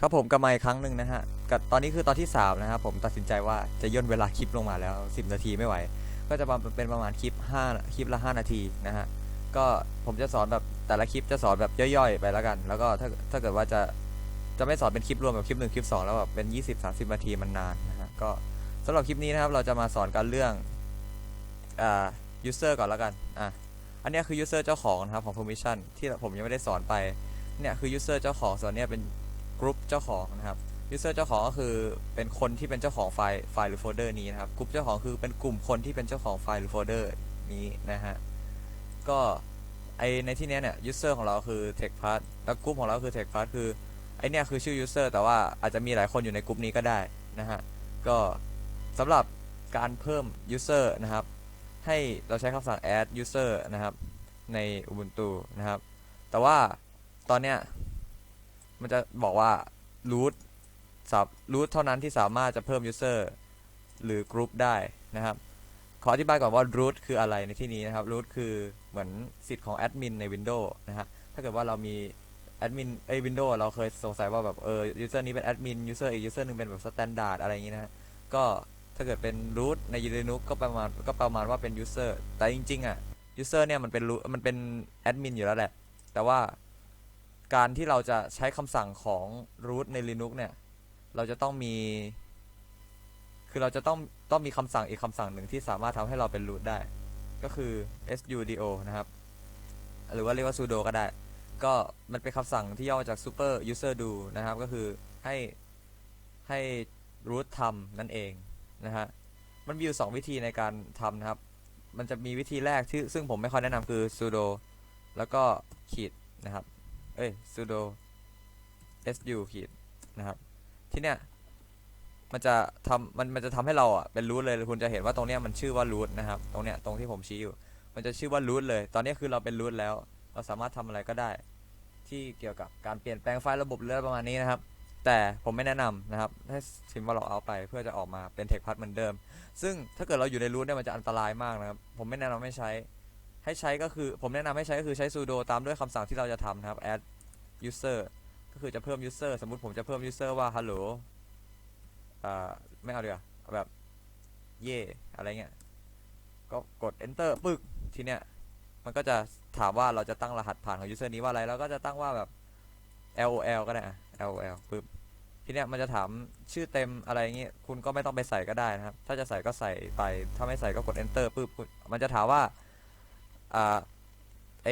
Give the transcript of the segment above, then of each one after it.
ครับผมกลับมาอีกครั้งหนึ่งนะฮะกับตอนนี้คือตอนที่ 3 นะครับผมตัดสินใจว่าจะย่นเวลาคลิปลงมาแล้ว 10 นาทีไม่ไหว ก็จะมาเป็นประมาณคลิป 5 คลิปละ 5 นาทีนะฮะ ก็ผมจะสอนแบบแต่ละคลิปจะสอนแบบย่อยๆ ไปแล้วกัน แล้วก็ถ้าถ้าเกิดว่าจะจะไม่สอนเป็นคลิปรวมแบบคลิปหนึ่งคลิปสองแล้วแบบเป็น 20-30 นาทีมันนานนะฮะ ก็สำหรับคลิปนี้นะครับเราจะมาสอนกันเรื่องอ่า user ก่อนแล้วกัน อะ อันนี้คือ user เจ้าของนะครับของ permission ที่ผมยังไม่ได้สอนไป เนี่ยคือ user เจ้าของส่วนนี้เป็น กรุ๊ปเจ้าของนะครับ user เจ้าของก็คือเป็นคนที่เป็นเจ้าของไฟล์ไฟล์หรือโฟลเดอร์นี้นะครับกรุ๊ปเจ้าของคือเป็นกลุ่มคนที่เป็นเจ้าของไฟล์หรือโฟลเดอร์นี้นะฮะก็ไอในที่เนี้ยเนี่ย user ของเราคือ techpath แล้วกรุ๊ปของเราคือ techpath คือไอเนี้ยคือชื่อ user แต่ว่าอาจจะมีหลายคนอยู่ในกลุ่มนี้ก็ได้นะฮะ ก็สำหรับการเพิ่ม user นะครับ ให้เราใช้คำสั่ง add user นะครับ ใน Ubuntu นะครับ แต่ว่าตอนเนี้ย มันจะบอกว่า root สับ root เท่านั้นที่สามารถจะเพิ่ม user หรือ group ได้นะครับ ขออธิบายก่อนว่า root คืออะไรในที่นี้นะครับ root คือเหมือนสิทธิ์ของแอดมินใน Windows นะฮะ ถ้าเกิดว่าเรามีแอดมินเอ้ Windows เราเคยสงสัยว่าแบบเออ user นี้เป็นแอดมิน user อีก user หนึ่งเป็นแบบ standard อะไรอย่างนี้นะฮะ ก็ถ้าเกิดเป็น root ใน Linux ก็ประมาณก็ประมาณว่าเป็น user แต่จริงๆอะ user เนี่ยมันเป็น root มันเป็นแอดมินอยู่แล้วแหละ แต่ว่า การที่เราจะใช้คำสั่งของ root ใน Linux เนี่ย เราจะต้องมี คือเราจะต้องต้องมีคำสั่งอีกคำสั่งหนึ่งที่สามารถทำให้เราเป็น root ได้ ก็คือ sudo นะครับ หรือว่าเรียกว่า sudo ก็ได้ ก็มันเป็นคำสั่งที่ย่อมาจาก super user do นะครับ ก็คือให้ให้ root ทำนั่นเองนะฮะ มันมีอยู่สองวิธีในการทำนะครับ มันจะมีวิธีแรกที่ซึ่งผมไม่ค่อยแนะนำคือ sudo แล้วก็ขีดนะครับ เอ้ย sudo su ขีดนะครับที่เนี้ยมันจะทำมันมันจะทำให้เราอะเป็น root เลยคุณจะเห็นว่าตรงเนี้ยมันชื่อว่า root นะครับตรงเนี้ยตรงที่ผมชี้อยู่ มันจะชื่อว่า root เลย ตอนนี้คือเราเป็น root แล้ว เราสามารถทำอะไรก็ได้ ที่เกี่ยวกับการเปลี่ยนแปลงไฟล์ระบบหรือประมาณนี้นะครับ แต่ผมไม่แนะนำนะครับให้พิมพ์ว่าเราเอาไปเพื่อจะออกมาเป็น text path เหมือนเดิม ซึ่งถ้าเกิดเราอยู่ใน root เนี่ยมันจะอันตรายมากนะครับผมไม่แนะนำให้ใช้ ให้ใช้ก็คือผมแนะนำให้ใช้ก็คือใช้ sudo ตามด้วยคำสั่งที่เราจะทำนะครับ add user ก็คือจะเพิ่ม user สมมติผมจะเพิ่ม user ว่า hello อ่าไม่เอาดีกว่าแบบเย่อะไรเงี้ยก็กด enter ปึ๊กทีเนี้ยมันก็จะถามว่าเราจะตั้งรหัสผ่านของ user นี้ว่าอะไรแล้วก็จะตั้งว่าแบบ lol ก็ได้อะ lol ปึ๊บทีเนี้ยมันจะถามชื่อเต็มอะไรเงี้ยคุณก็ไม่ต้องไปใส่ก็ได้นะครับ ถ้าจะใส่ก็ใส่ไป ถ้าไม่ใส่ก็กด enter ปึ๊บมันจะถามว่า อ่าไอ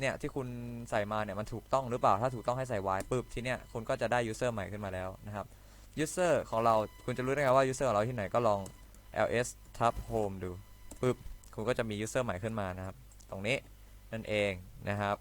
เนี่ยที่คุณใส่มาเนี่ยมันถูกต้องหรือเปล่า ถ้าถูกต้องให้ใส่ y ปุ๊บทีเนี้ยคุณก็จะได้ user ใหม่ขึ้นมาแล้วนะครับ user ของเราคุณจะรู้ได้ไงว่า user ของเราที่ไหนก็ลอง ls tab home ดูปุ๊บคุณก็จะมี user ใหม่ขึ้นมานะครับ ตรงนี้นั่นเองนะครับ